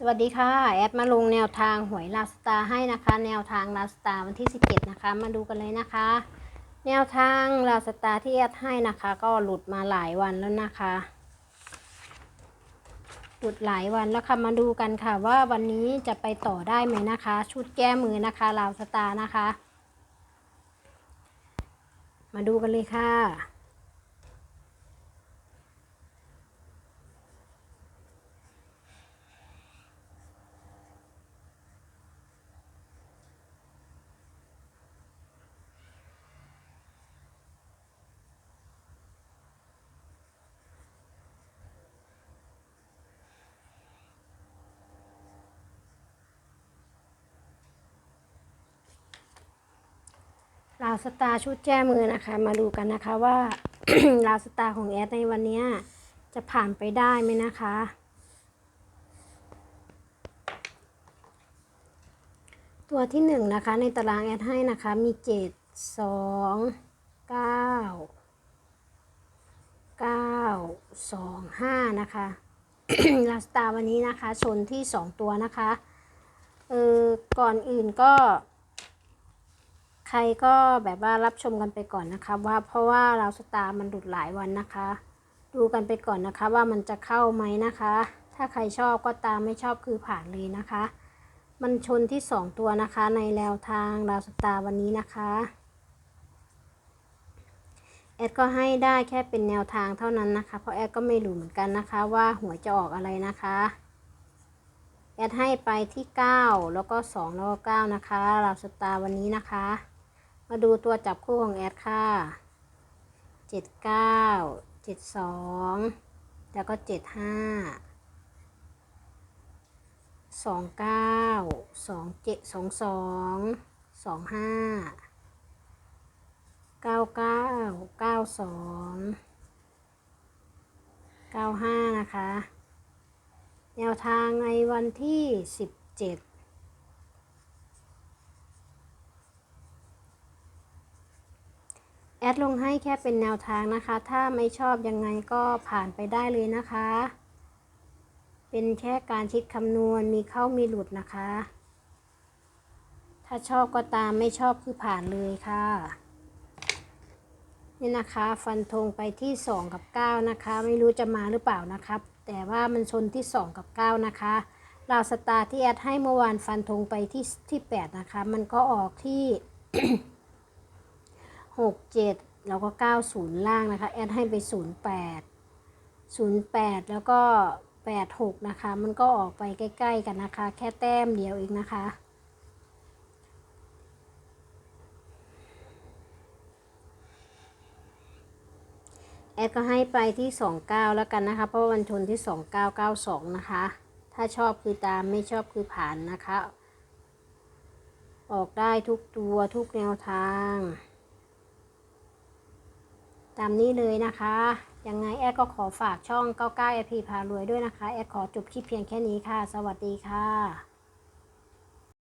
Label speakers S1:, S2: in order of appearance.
S1: สวัสดีค่ะ แอดมาลงแนวทางหวยลาสตาให้นะคะ แนวทางลาสตาวันที่ 17 นะคะ มาดูกันเลยนะคะ แนวทางลาสตาที่แอดให้นะคะ ก็หลุดมาหลายวันแล้วนะคะ หลุดหลายวันแล้วค่ะมาดูกันค่ะว่าวันนี้จะไปต่อได้ไหมนะคะ ชุดแก้มือนะคะลาสตานะคะ มาดูกันเลยค่ะ ลาวสตาร์ชุดแจ้มือนะคะ มาดูกันนะคะว่าลาวสตาร์ของแอดในวันนี้จะผ่านไปได้ไหมนะคะ ตัวที่หนึ่งนะคะในตารางแอดให้นะคะมีเจ็ดสองเก้าเก้าสองห้านะคะลาสตาวันนี้นะคะชนที่สองตัวนะคะเออก่อนอื่นก็ ใครก็แบบว่ารับชมกันไปก่อนนะคะ ว่าเพราะว่าเราสตาร์มันดุดหลายวันนะคะ ดูกันไปก่อนนะคะว่ามันจะเข้าไหมนะคะ ถ้าใครชอบก็ตามไม่ชอบคือผ่านเลยนะคะ มันชนที่ 2 ตัวนะคะ ในแนวทางราสตาร์วันนี้นะคะแอดก็ให้ได้แค่เป็นแนวทางเท่านั้นนะคะ เพราะแอดก็ไม่รู้เหมือนกันนะคะว่าหวยจะออกอะไรนะคะ แอดให้ไปที่ 9 แล้วก็ 2 แล้วก็ 9 นะคะราสตาร์วันนี้นะคะ มาดูตัวจับคู่ของแอดค่ะเจ็ดเก้าเจ็ดสองแล้วก็เจ็ดห้าสองเก้าสองเจ็ดสองสองสองห้าเก้าเก้าเก้าสองเก้าห้านะคะ แนวทางในวันที่สิบเจ็ด แอ ดลงให้แค่เป็นแนวทางนะคะ ถ้าไม่ชอบยังไงก็ผ่านไปได้เลยนะคะ เป็นแค่การคิดคำนวณมีเข้ามีหลุดนะคะ ถ้าชอบก็ตามไม่ชอบคือผ่านเลยค่ะ นี่นะคะฟันธงไปที่ 2 กับ 9 นะคะ ไม่รู้จะมาหรือเปล่านะครับ แต่ว่ามันชนที่ 2 กับ 9 นะคะลาวสตาร์ที่แอดให้เมื่อวานฟันธงไปที่ที่ 8 นะคะ มันก็ออกที่ หกเจ็ดแล้วก็เก้าศูนย์ล่างนะคะ แอดให้ไปศูนย์แปดศูนย์แปดแล้วก็แปดหกนะคะ มันก็ออกไปใกล้ ๆ กันนะคะ แค่แต้มเดียวเองนะคะแอดก็ให้ไปที่ 29 แล้วกันนะคะ เพราะวันชนที่ 2992 นะคะ ถ้าชอบคือตามไม่ชอบคือผ่านนะคะ ออกได้ทุกตัวทุกแนวทาง ตามนี้เลยนะคะ ยังไงแอดก็ขอฝากช่อง 99 AP พารวยด้วยนะคะ แอดขอจบคลิปเพียงแค่นี้ค่ะ สวัสดีค่ะ